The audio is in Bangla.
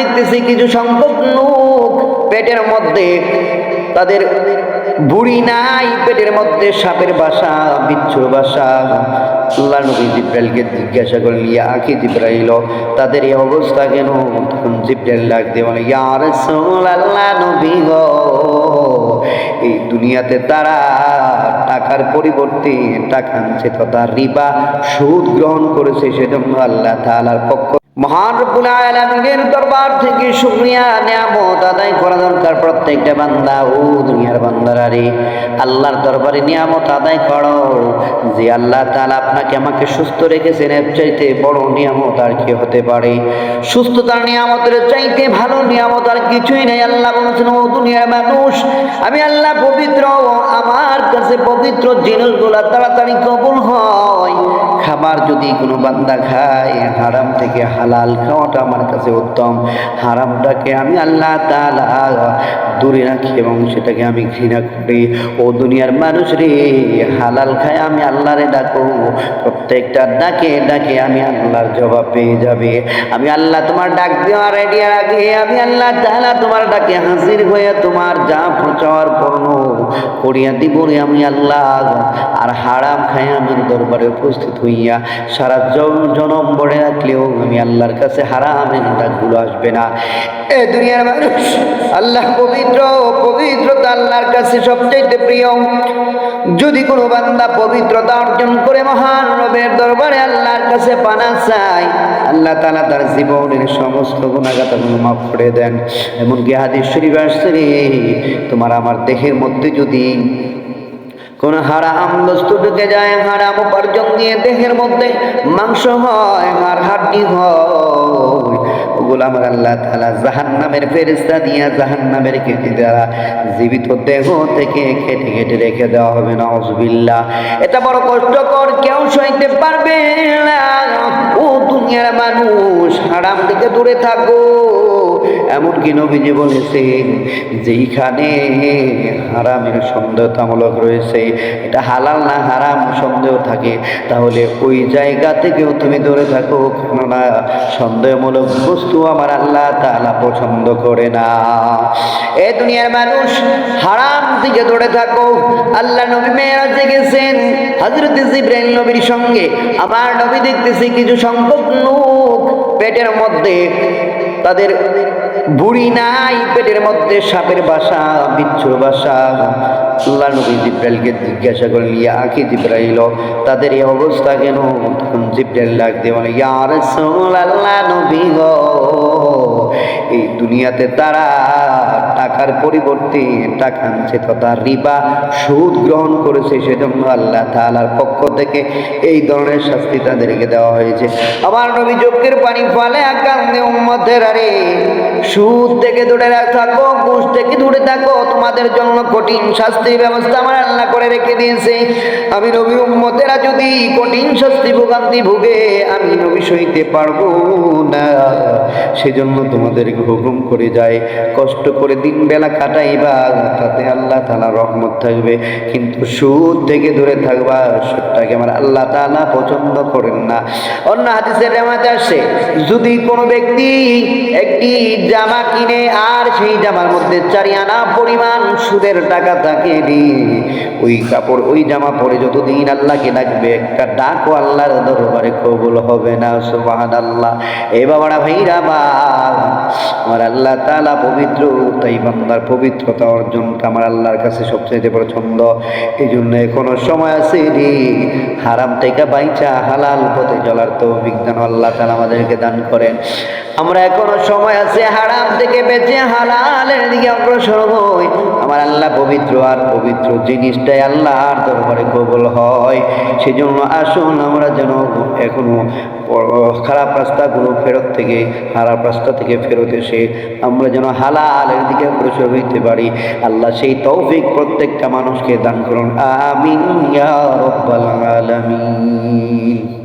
দেখতেছি কিছু সংখ্যক লোক পেটের মধ্যে, তাদের বুড়ি নাই, পেটের মধ্যে সাপের বাসা, বিচ্ছুর বাসা। আল্লাহ নবী জিব্রাইলকে জিজ্ঞাসা করলেন, ইয়া আখি জিব্রাইল, তাদের এই অবস্থা কেন? তখন জিব্রাইল ডাক দিয়ে বলে, ইয়া রাসূলুল্লাহ নবী গো, এই দুনিয়াতে তারা টাকার পরিবর্তে টাকা আনছে তথা রিবা সুদ গ্রহণ করেছে, সেজন্য আল্লাহ তাআলার পক্ষ মহান রব্বুল আলামিনের দরবার থেকে শুকরিয়া, নিয়ামত আদায় করা দরকার প্রত্যেকটা বান্দা। ও দুনিয়ার বান্দারা রে আল্লাহর দরবারে নিয়ামত আদায় করো। যে আল্লাহ তাআলা আপনাকে আমাকে সুস্থ রেখেছেন, এর চাইতে বড় নিয়ামত আর কি হতে পারে? সুস্থতার নিয়ামতের চাইতে ভালো নিয়ামত আর কিছুই নেই। আল্লাহ বলছেন, ও দুনিয়ার মানুষ, আমি আল্লাহ পবিত্র, আমার কাছে পবিত্র জিনিসগুলো তাড়াতাড়ি কবুল হয়। খাবার যদি কোনো বান্দা খায়, হারাম থেকে হালাল খাওয়াটা আমার কাছে উত্তম। হারামটাকে আমি আল্লাহ তাআলা দূরে রাখি এবং সেটাকে আমি ঘৃণা করি। ও দুনিয়ার মানুষ রে, হালাল খায় আমি আল্লাহরে ডাকো। প্রত্যেকটা ডাকে ডাকে আমি আল্লাহর জবাব পেয়ে যাবে। আমি আল্লাহ তোমার ডাক দেওয়া রেডি আগে, আমি আল্লাহ তাআলা তোমার ডাকে হাজির হয়ে তোমার যা প্রচার পূর্ণ করিয়া দিব রে আমি আল্লাহ। আর হারাম খাই আমি দরবারে উপস্থিত হইয়া সারা জন- জনম বড়ে রাখলেও আমি আল্লাহর কাছে হারামের ডাকগুলো আসবে না। এ দুনিয়ার মানুষ, আল্লাহ পবিত্র পবিত্রতা আল্লাহর কাছে সবচাইতে প্রিয়। যদি কোনো বান্দা পবিত্রতা অর্জন করে মহান রবের দরবারে আল্লাহর কাছে পানা চায়, আল্লাহ তালা তার জীবনের সমস্ত গুণাগাতাগুলো মাফ করে দেন। এমনকি হাদিস শরীফ আসছে তোমার আমার দেহের মধ্যে যদি কোন হারাম বস্তু ঢুকে যায়, হারাম উপার্জন দিয়ে দেহের মধ্যে মাংস হয় আর হাড্ডি হয়। ওগুলো আমার আল্লাহ তাআলা জাহান্নামের ফেরেশতা দিয়া জাহান্নামের কেটে দ্বারা জীবিত দেহ থেকে কেটে কেটে রেখে দেওয়া হবে না নাউজুবিল্লাহ। এটা বড় কষ্টকর, কেউ সইতে পারবে না। ও দুনিয়ার মানুষ, হারাম থেকে দূরে থাকো এমনকি নবীজি বলেছেন যেইখানে হারামের সন্দেহতামূলক রয়েছে, এটা হালাল না হারাম সন্দেহ থাকে, তাহলে ওই জায়গা থেকেও তুমি দূরে থাকো, কেননা সন্দেহমূলক বস্তু আমার আল্লাহ তাআলা পছন্দ করে না। এ দুনিয়ার মানুষ, হারাম থেকে দূরে থাকো। আল্লাহ নবী মেয়েরাজে গেছেন হজরত ইব্রাহিম নবীর সঙ্গে। আমার নবী দেখতেছি কিছু সংখ্যক লোক পেটের মধ্যে তাদের বুড়ি নাই, পেটের মধ্যে সাপের বাসা, বিচ্ছুর বাসা। আল্লাহ নবী জিব্রাইলকে জিজ্ঞাসা করলেন, ইয়া আখি জিব্রাইল, তাদের এই অবস্থা কেন? জিব্রাইল ডাক দিয়ে বলে, ইয়া রাসূলুল্লাহ নবী গো। এই দুনিয়াতে তারা টাকার পরিবর্তে টাকা আনছে তথা রিবা সুদ গ্রহণ করেছে, সেজন্য আল্লাহ তাআলার পক্ষ থেকে এই ধরনের শাস্তি তাদেরকে দেওয়া হয়েছে। আমার নবী চোখের পানি ফলে আকান্দে উম্মতের আরে, সুদ থেকে দূরে থাকো, ঘুষ থেকে দূরে থাকো, তোমাদের জন্য কঠিন শাস্তির ব্যবস্থা আমার আল্লাহ করে রেখে দিয়েছে। আমি নবী উম্মতেরা যদি কঠিন শাস্তি ভোগান্তি ভুগে, আমি নবী সইতে পারব না। সেজন্য তোমাদেরকে হুকুম করে যায়। কষ্ট করে দিন বেলা কাটাইবা তাতে আল্লাহ তাআলা রহমত থাকবে। কিন্তু সুদ থেকে দূরে থাকবা, সুদটাকে আমার আল্লাহ তাআলা পছন্দ করেন না। অন্য হাদিসের জামাতে আসে, যদি কোনো ব্যক্তি একটি জামা কিনে আর সেই জামার মধ্যে চারি আনা পরিমাণ সুদের টাকা থাকে ওই কাপড়, ওই জামা পরে যতদিন আল্লাহকে ডাকবে, একটা ডাকও আল্লাহর দরবারে কবুল হবে না সুবাহান আল্লাহ এ বাবারা ভাইরা বা আমার আল্লাহ তাআলা পবিত্র, তাই বান্দার পবিত্রতা অর্জনটা আমার আল্লাহর কাছে সবচেয়ে পছন্দ। এই জন্য এখনও সময় আছে রে হারাম থেকে বাইচা, হালাল পথে চলার তো বিজ্ঞান আল্লাহ তাআলা আমাদেরকে দান করেন। আমরা এখনও সময় আছে, হারাম থেকে বেঁচে, হালালের দিকে অগ্রসর হই। আমার আল্লাহ পবিত্র, আর পবিত্র জিনিসটাই আল্লাহর দরবারে কবল হয়। সেজন্য আসুন, আমরা যেন এখনও খারাপ রাস্তাগুলো ফেরত থেকে, খারাপ রাস্তা থেকে ফেরত এসে আমরা যেন হালালের দিকে অগ্রসর হইতে পারি। আল্লাহ সেই তৌফিক প্রত্যেকটা মানুষকে দান করুন। আমিন আলামিন।